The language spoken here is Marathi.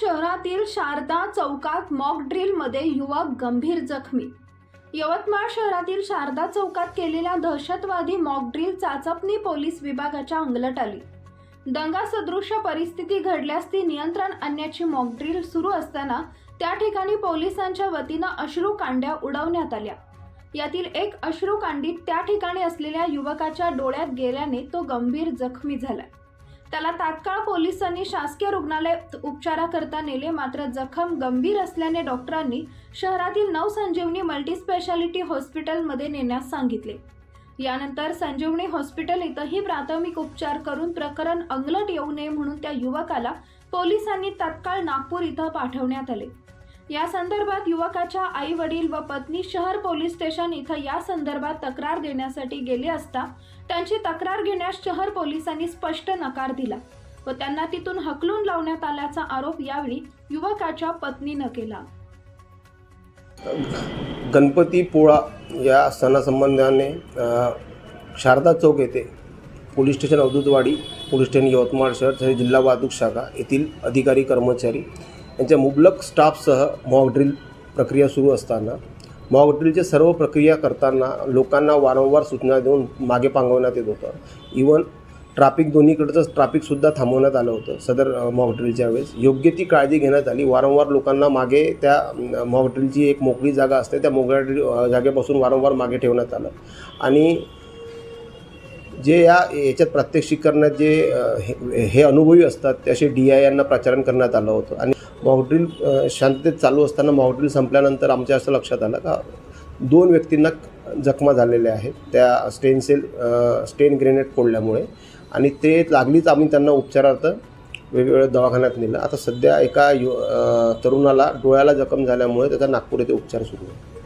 शहरातील शारदा चौकात मॉक ड्रिलमध्ये युवक गंभीर जखमी. यवतमाळ शहरातील शारदा चौकात केलेल्या दहशतवादी मॉक ड्रिल चाचपणी पोलीस विभागाच्या अंगलट आली. दंगा सदृश्य परिस्थिती घडल्यास ती नियंत्रण आणण्याची मॉक ड्रिल सुरू असताना त्या ठिकाणी पोलिसांच्या वतीनं अश्रू कांड्या उडवण्यात आल्या. यातील एक अश्रू कांडीत त्या ठिकाणी असलेल्या युवकाच्या डोळ्यात गेल्याने तो गंभीर जखमी झाला. त्याला तात्काळ पोलिसांनी शासकीय रुग्णालयात उपचाराकरता नेले. मात्र जखम गंभीर असल्याने डॉक्टरांनी शहरातील नवसंजीवनी मल्टीस्पेशालिटी हॉस्पिटलमध्ये नेण्यास सांगितले. यानंतर संजीवनी हॉस्पिटल इथंही प्राथमिक उपचार करून प्रकरण अंगलट येऊ नये म्हणून त्या युवकाला पोलिसांनी तात्काळ नागपूर इथं पाठवण्यात आले. या संदर्भात युवकाच्या आई वडील व पत्नी शहर पोलीस स्टेशन इथं या संदर्भात तक्रार देण्यासाठी गेले असता त्यांची तक्रार घेण्यास शहर पोलिसांनी स्पष्ट नकार दिला व त्यांना तिथून हकलून लावण्यात आल्याचा आरोप यावेळी युवकाच्या पत्नीनं केला. गणपती पोळा या सणासंबंधाने शारदा चौक येथे police station Awadhutwadi police station Yavatmal शहर तसेच जिल्हा वाहतूक शाखा येथील अधिकारी कर्मचारी यांच्या मुबलक स्टाफसह मॉकड्रिल प्रक्रिया सुरू असताना मॉकड्रिलचे सर्व प्रक्रिया करताना लोकांना वारंवार सूचना देऊन मागे पांगवण्यात येत होतं. इवन ट्राफिक दोन्हीकडचं ट्राफिकसुद्धा थांबवण्यात आलं होतं सदर मॉकड्रिलच्या ड्रिलच्या वेळेस. योग्य ती काळजी घेण्यात आली. वारंवार लोकांना मागे त्या मॉकड्रिलची ड्रिलची एक मोकळी जागा असते त्या मोकळ्या ड्रिल जागेपासून वारंवार मागे ठेवण्यात आलं. आणि जे या याच्यात प्रात्यक्षिक करण्यात जे हे हे अनुभवी असतात ते असे डी आय यांना प्रचारण करण्यात आलं होतं. आणि मॉकड्रिल शांततेत चालू असताना मॉकड्रिल संपल्यानंतर आमच्या असं लक्षात आलं का दोन व्यक्तींना जखमा झालेल्या आहेत. त्या स्टेन सेल स्टेन ग्रेनेड फोडल्यामुळे आणि ते लागलीच आम्ही त्यांना उपचारार्थ वेगवेगळ्या दवाखान्यात नेलं. आता सध्या एका यु तरुणाला डोळ्याला जखम झाल्यामुळे त्याचा नागपूर येथे उपचार सुरू आहे.